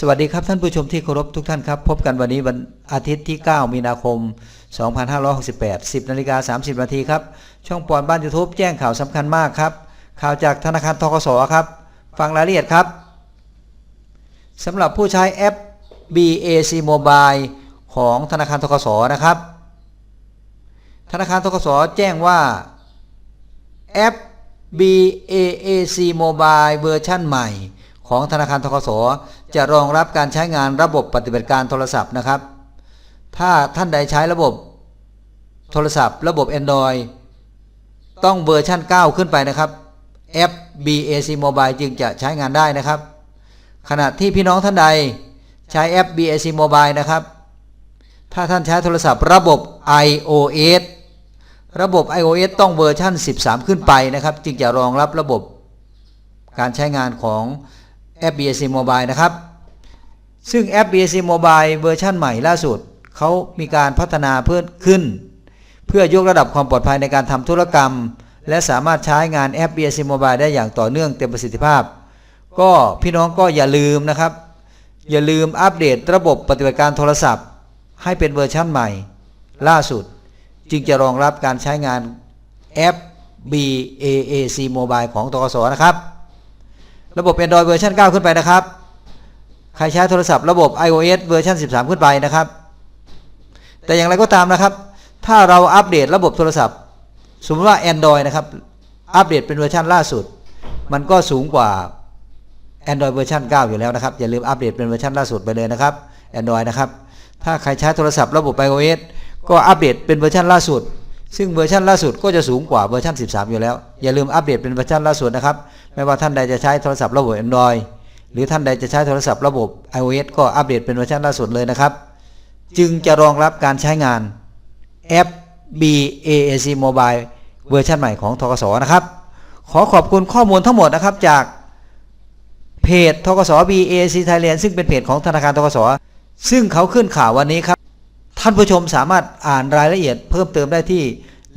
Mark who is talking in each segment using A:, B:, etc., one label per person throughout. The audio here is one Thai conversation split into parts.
A: สวัสดีครับท่านผู้ชมที่เคารพทุกท่านครับ พบกันวันนี้วันอาทิตย์ที่ 9 มีนาคม 2568 10นาฬิกา30 นาทีครับ ช่องปอนบ้าน YouTube แจ้งข่าวสำคัญมากครับ ข่าวจากธนาคารทกสครับ ฟังรายละเอียดครับสำหรับผู้ใช้แอป BAC Mobile ของธนาคารทกสนะครับ ธนาคารทกสแจ้งว่าแอป BAAC Mobile เวอร์ชันใหม่ ของธนาคารทกสจะรองรับการใช้งานระบบปฏิบัติการโทรศัพท์นะครับ ถ้าท่านใดใช้ระบบโทรศัพท์ ระบบ Android ต้องเวอร์ชัน9 ขึ้นไปนะครับแอป BAC Mobile จึงจะใช้งานได้นะครับ ขณะที่พี่น้องท่านใดใช้แอป BAC Mobile นะครับ ถ้าท่านใช้โทรศัพท์ระบบ iOS ระบบ iOS ต้องเวอร์ชัน13 ขึ้นไปนะครับ จึงจะรองรับระบบการใช้งานของ แอป BAC Mobile นะครับ ซึ่งแอป BAC Mobile เวอร์ชันใหม่ล่าสุด เขามีการพัฒนาเพิ่มขึ้น เพื่อยกระดับความปลอดภัยในการทำธุรกรรม และสามารถใช้งานแอป BAC Mobile ได้อย่างต่อเนื่องเต็มประสิทธิภาพ ก็พี่น้องก็อย่าลืมนะครับ อย่าลืมอัปเดตระบบปฏิบัติการโทรศัพท์ ให้เป็นเวอร์ชันใหม่ ล่าสุด จึงจะรองรับการใช้งานแอป BAAC Mobile ของตกสนะครับ ระบบ Android เวอร์ชัน9 ขึ้นไปนะครับ ใครใช้โทรศัพท์ระบบ iOS เวอร์ชัน13 ขึ้นไปนะครับ แต่อย่างไรก็ตามนะครับ ถ้าเราอัปเดตระบบโทรศัพท์ สมมติว่า Android นะครับ อัปเดตเป็นเวอร์ชันล่าสุด มันก็สูงกว่า Android เวอร์ชัน9 อยู่แล้วนะครับ อย่าลืมอัปเดตเป็นเวอร์ชันล่าสุดไปเลยนะครับ Android นะครับ ถ้าใครใช้โทรศัพท์ระบบ iOS ก็อัปเดตเป็นเวอร์ชันล่าสุด ซึ่งเวอร์ชันล่าสุดก็จะสูงกว่าเวอร์ชัน13 อยู่แล้ว อย่าลืมอัปเดตเป็นเวอร์ชันล่าสุดนะครับ ไม่ว่าท่านใดจะใช้โทรศัพท์ระบบ Android หรือท่านใดจะใช้โทรศัพท์ระบบ iOS ก็อัปเดตเป็นเวอร์ชันล่าสุดเลยนะครับ จึงจะรองรับการใช้งานแอป BAAC Mobile เวอร์ชันใหม่ของทกสนะครับ ขอขอบคุณข้อมูลทั้งหมดนะครับจากเพจทกส BAC Thailand ซึ่งเป็นเพจของธนาคารทกส ซึ่งเขาขึ้นข่าววันนี้ครับ ท่านผู้ชมสามารถอ่านรายละเอียดเพิ่มเติมได้ที่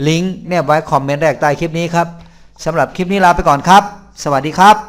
A: ลิงก์แนบไว้คอมเมนต์แรกใต้คลิปนี้ครับสำหรับคลิปนี้ลาไปก่อนครับ สวัสดีครับ